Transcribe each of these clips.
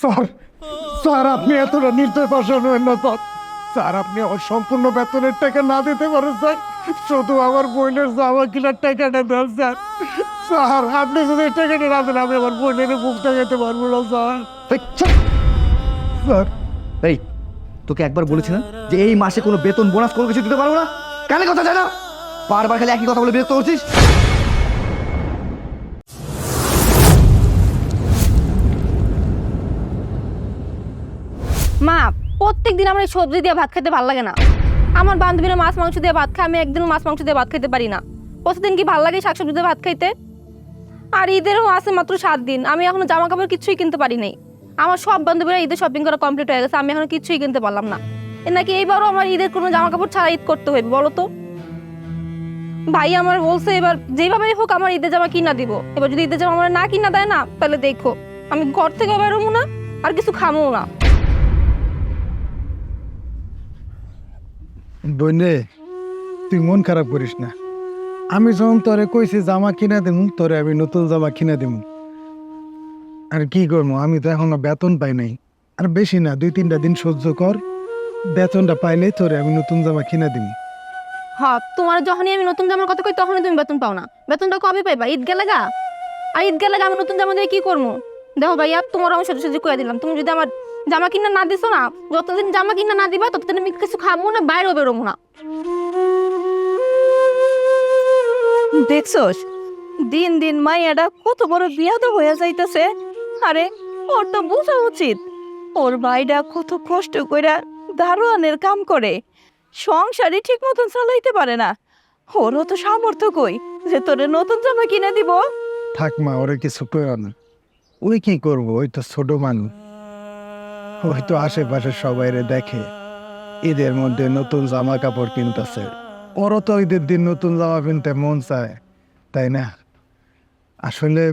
Sir sir আপনি এতটা নির্দয় পাশান হবেন না স্যার। স্যার আপনি আমার সম্পূর্ণ বেতনের টাকা না দিতে পারেন স্যার। শুধু আমার বোনের জামা কিনার টাকাটা দেন স্যার। স্যার আপনি যদি এই টাকাটা না দেন আমি আমার বোনের মুখটা খেতে পারব না স্যার। স্যার। এই তোকে একবার বলেছিলাম যে এই মাসে কোনো বেতন বোনাস কোনো কিছু দিতে পারব না? কানে কথা যায় না? বারবার খালি একই কথা বলে বিরক্ত করছিস? মা প্রত্যেক দিন আমার এই সবজি দিয়ে ভাত খেতে ভালো লাগে না। আমার বান্ধবীরা মাছ, মাংস দিয়ে ভাত খায়, আমি একদিনও মাছ, মাংস দিয়ে ভাত খেতে পারি না। প্রতিদিন কি ভালো লাগে শাকসবজি দিয়ে ভাত খাইতে? আর ঈদেরও আছে মাত্র সাত দিন, আমি এখনও জামা কাপড় কিছুই কিনতে পারি নাই। আমার সব বান্ধবীরা ঈদের শপিং করা কমপ্লিট হয়ে গেছে, আমি এখনও কিছুই কিনতে পারলাম না। এ নাকি এইবারও আমার ঈদের কোনো জামা কাপড় ছাড়া ঈদ করতে হবে বলো তো? ভাই আমার বলছে এবার যেভাবেই হোক আমার ঈদের জামা কিনা দিব। এবার যদি ঈদের জামা আমার না কিনা দেয় না, তাহলে দেখো, আমি ঘর থেকে বেরোবো না, আর কিছু খামো না। বইনে, তুই মন খারাপ করিস না। আমি যখন তোরে কইছি জামা কিনা দেবো তোরে আমি নতুন জামা কিনা দেবো আর কি করব, আমি তো এখনও বেতন পাই নাই। আর বেশি না, দুই তিনটা দিন সহ্য কর, বেতনটা পাইলেই তোরে আমি নতুন জামা কিনা দিব হ্যাঁ তোমার যখনই আমি নতুন জামার কথা কই, তখনই তুমি বেতন পাও না। বেতনটা কবে পাইবা? ঈদ গেলে গা? আর ঈদ গেলে আমি নতুন জামা দিয়ে কি করব? দেখো ভাইয়া তোমার আমি সোজা সোজা করে দিলাম। তুমি যদি আমার জামা কিনা না দিছো না? যতদিন জামা কিনা না দিবা, ততদিন আমি কিছু খাব না, বাইরেও বেরোবো না। দেখছস, দিন দিন মাইয়াটা কত বড় বিয়াদ হয়ে যাইতেছে। আরে, ওর তো বোঝা উচিত। ওর ভাইটা কত কষ্ট কইরা দারোয়ানের কাম করে। সংসারই ঠিক মতন চালাইতে পারে না। ওরও তো সামর্থ্য কই যে তোরে নতুন জামা কিনে দিব। থাক মা, ওরে কিছু কইও না। ওই কি করব? ওই তো ছোট মানুষ। ওই তো আশেপাশে সবাই দেখে ঈদের মধ্যে নতুন জামা কাপড় কিনতেছে। ওরও তো ঈদের দিন নতুন জামা কিনতে মন চায়, তাই না? আসলে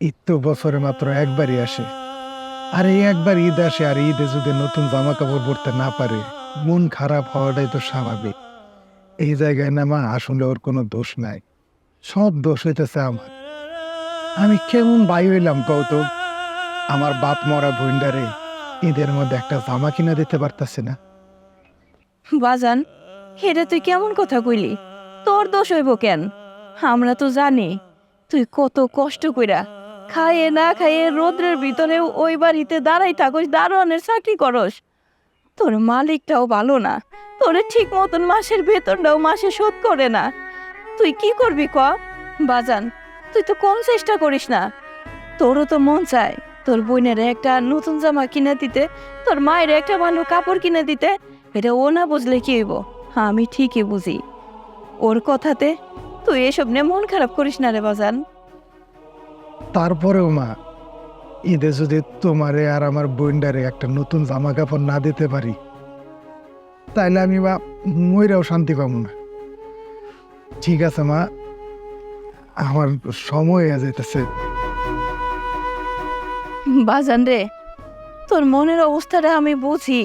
ঈদ তো বছরে মাত্র একবারই আসে। আর এই একবার ঈদ আসে আর ঈদে যদি নতুন জামা কাপড় পরতে না পারে, মন খারাপ হওয়াটাই তো স্বাভাবিক। এই জায়গায় না মা, আসলে ওর কোনো দোষ নাই। সব দোষ হইতেছে আমার। আমি কেমন বাই হইলাম কৌতুক আমার বাপ মরা ভইন্ডারে ঈদের মধ্যে একটা জামা কিনা দিতে পারতাছে না। বাজান হেরে তুই কেমন কথা কইলি? তোর দোষ হইব কেন? আমরা তো জানি, তুই কত কষ্ট কইরা খাইয়ে না খাইয়ে রোদ্রের ভিতরেও ওই বাড়িতে দাঁড়াই থাকস, দারোয়ানের চাকরি করস। তোর মালিকটাও ভালো না, তোরে ঠিক মতন মাসের বেতনটাও মাসে শোধ করে না। তুই কি করবি ক? বাজান, তুই তো কম চেষ্টা করিস না? তোরও তো মন চায় তোর বোনের একটা নতুন জামা কিনে দিতে, তোর মায়ের একটা ভালো কাপড় কিনে দিতে, এটা ও না বুঝলে কি হইব? আমি ঠিকই বুঝি। ওর কথাতে তুই এসব নিয়ে মন খারাপ করিস না রে বাজান। তারপরেও মা, ঈদে যদি তোমারে আর আমার বইন্ডারে একটা নতুন জামা কাপড় না দিতে পারি, তাইলে আমি বা ময়রাও শান্তি পাবো না। ঠিক আছে মা, আমার সময় যেতেছে বাজান রে তোর মনের অবস্থাটা আমি বুঝি।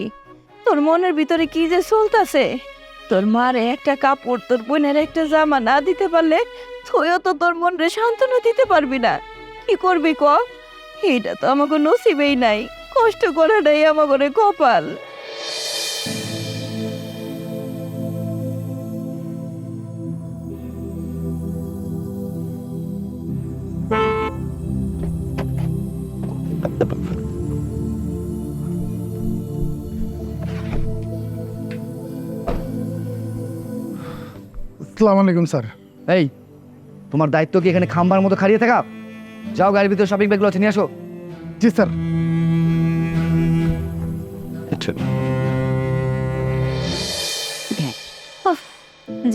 তোর মনের ভিতরে কি যে চলতেছে? তোর মারে একটা কাপড়, তোর বোনের একটা জামা না দিতে পারলে তুইও তো তোর মনরে সান্ত্বনা দিতে পারবি না। কি করবি ক এটা তো আমাকে নসিবেই নাই। কষ্ট করাটাই আমাকে কপাল। আসসালামু আলাইকুম স্যার। এই তোমার দায়িত্ব কি এখানে খাম্বার মতো খাড়িয়ে থাকা? যাও গাড়ির ভিতরে শপিং ব্যাগগুলো আছে নিয়ে আসো। জি স্যার।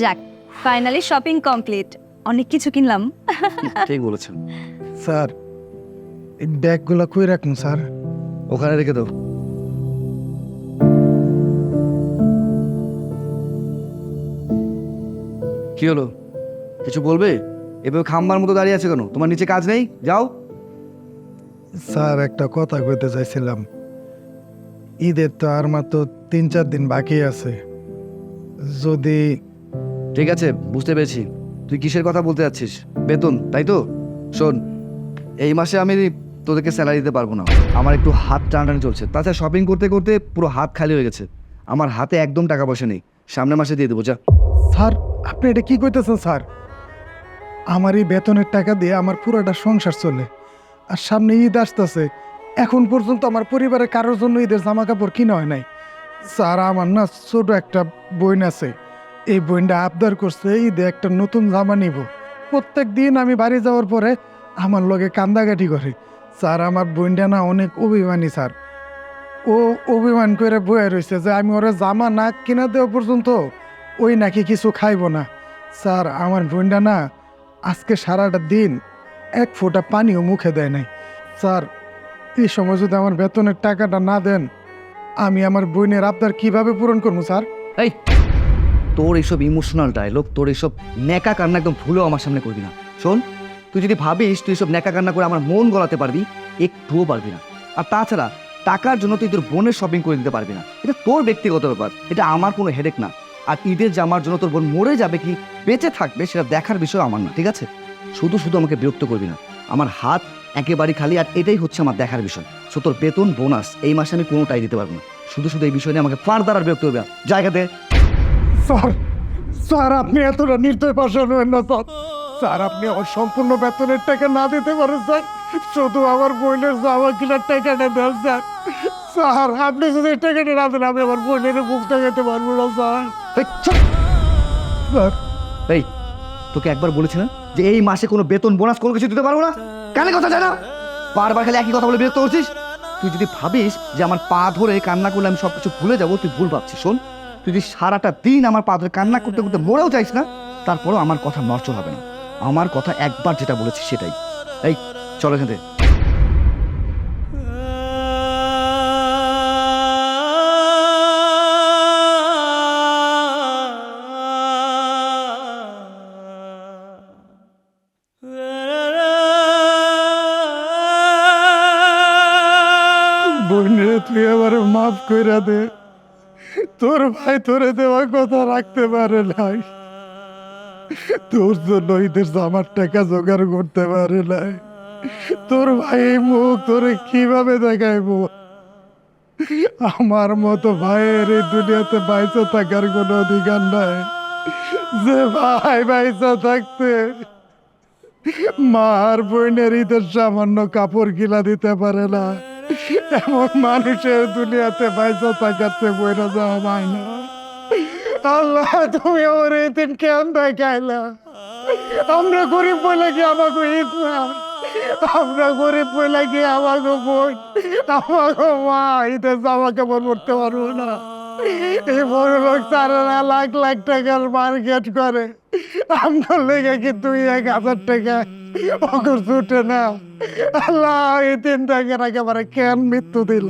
যাক ফাইনালি শপিং কমপ্লিট অনেক কিছু কিনলাম। ঠিক বলেছেন। স্যার এই ব্যাগগুলো কই রাখুন স্যার? ওখানে রেখে দাও। কি হলো? কিছু বলবে? এভাবে খাম্বার মতো দাঁড়িয়ে আছে কেন? তোমার নিচে কাজ নেই? যাও। স্যার একটা কথা কইতে চাইছিলাম। ঈদের তো আর মাত্র তিন চার দিন বাকি আছে। যদি ঠিক আছে বুঝতে পেরেছি। তুই কিসের কথা বলতে যাচ্ছিস? বেতন তাই তো? শোন এই মাসে আমি তোদেরকে স্যালারি দিতে পারব না। আমার একটু হাত টানাটানি চলছে। তাছাড়া শপিং করতে করতে পুরো হাত খালি হয়ে গেছে। আমার হাতে একদম টাকা পয়সা নেই। সামনের মাসে দিয়ে দেবো যা। স্যার, আপনি এটা কি কইতেছেন, স্যার? আমার এই বেতনের টাকা দিয়ে আমার পুরোটা সংসার চলে। আর সামনে ঈদ আসতেছে। এখন পর্যন্ত আমার পরিবারের কারোর জন্য ঈদের জামা কাপড় কিনা হয় নাই। স্যার, আমার না ছোট একটা বোন আছে। এই বোনটা আবদার করছে, ঈদে একটা নতুন জামা নিব। প্রত্যেক দিন আমি বাড়ি যাওয়ার পরে আমার লগে কান্দাকাটি করে। স্যার, আমার বোনটা না অনেক অভিমানী, স্যার। ও অভিমান করে বয়ে রয়েছে যে আমি ওরা জামা না কিনা দেওয়া পর্যন্ত ওই নাকি কিছু খাইব না। স্যার, আমার বোনটা না আজকে সারাটা দিন এক ফোঁটা পানিও মুখে দেয় নাই। স্যার, এই সময় যদি আমার বেতনের টাকাটা না দেন, আমি আমার বোনের আবদার কীভাবে পূরণ করব, স্যার? এই, তোর এইসব ইমোশনাল ডায়লগ তোর এইসব ন্যাকা কান্না একদম ভুলেও আমার সামনে করবি না। শোন, তুই যদি ভাবিস তুই সব ন্যাকা কান্না করে আমার মন গলাতে পারবি, একটুও পারবি না। আর তাছাড়া টাকার জন্য তুই তোর বোনের শপিং করে দিতে পারবি না। এটা তোর ব্যক্তিগত ব্যাপার, এটা আমার কোনো হেডেক না। আর ঈদের জামার জন্য তোর বোন মরে যাবে কি, বেঁচে থাকবে, সেটা দেখার বিষয় আমার না, ঠিক আছে? শুধু শুধু আমাকে বিরক্ত করবি না। আমার হাত একেবারে খালি, আর এটাই হচ্ছে আমার দেখার বিষয়। সো তোর বেতন, বোনাস, এই মাসে আমি কোনোটাই দিতে পারব না। শুধু শুধু এই বিষয় নিয়ে আমাকে ফার্দার আর বিরক্ত করবে না। জায়গাতে স্যার স্যার, আপনি এতটা নির্দয় না, স্যার। স্যার, আপনি সম্পূর্ণ বেতনের টাকা না দিতে পারেন, স্যার। শুধু আমার বোনের জামা কিনার টাকাটা দেন, স্যার। স্যার আপনি যদি এই টাকাটা না আমি আমার বোনের মুখ দেখাতে পারব না স্যার। এই, তোকে একবার বলেছি যে এই মাসে কোনো বেতন বোনাস কোনো কিছু দিতে পারব না? কানে কথা যায় না? বারবার খালি একই কথা বলে বিরক্ত করছিস? তুই যদি ভাবিস যে আমার পা ধরে কান্না করলে আমি সব কিছু ভুলে যাব তুই ভুল ভাবছিস শোন। তুই যদি সারাটা দিন আমার পা ধরে কান্না করতে করতে মরেও চাইস না তারপরেও আমার কথা নষ্ট হবে না। আমার কথা একবার যেটা বলেছি সেটাই। এই চলো এখান থেকে। তুই আবার মাফ করে দে। তোর ভাই তোরে দেওয়া কথা রাখতে পারে নাই। তোর জন্য ঈদের জামার টাকা জোগাড় করতে পারে নাই। তোর ভাই মুখ তোরে কীভাবে দেখাইবো? আমার মতো ভাইয়ের এই দুনিয়াতে বাইসে থাকার কোনো অধিকার নাই। যে ভাই বাইসা থাকতে, মার বোনের ঈদের সামান্য কাপড় গিলা দিতে পারে না। এমন মানুষের দুনিয়াতে বাইসা থাকাতে বইরা যাওয়া হয় না। আল্লাহ, তুমি ওর এই দিন কেন দেখাইলা? আমরা গরিব বলে কি আমাকে ঈদ না আমরা গরিব বলে কি আমাকে বোন আমাকে মা ঈদের জামা কাপড় পড়তে পারব না। এই বড় লোক তারা লাখ লাখ টাকার মার্কেট করে। আমরা লেগে কি এক হাজার টাকা? অগর ছুটে না আল্লাহ এই আগে একেবারে কেন মৃত্যু দিল?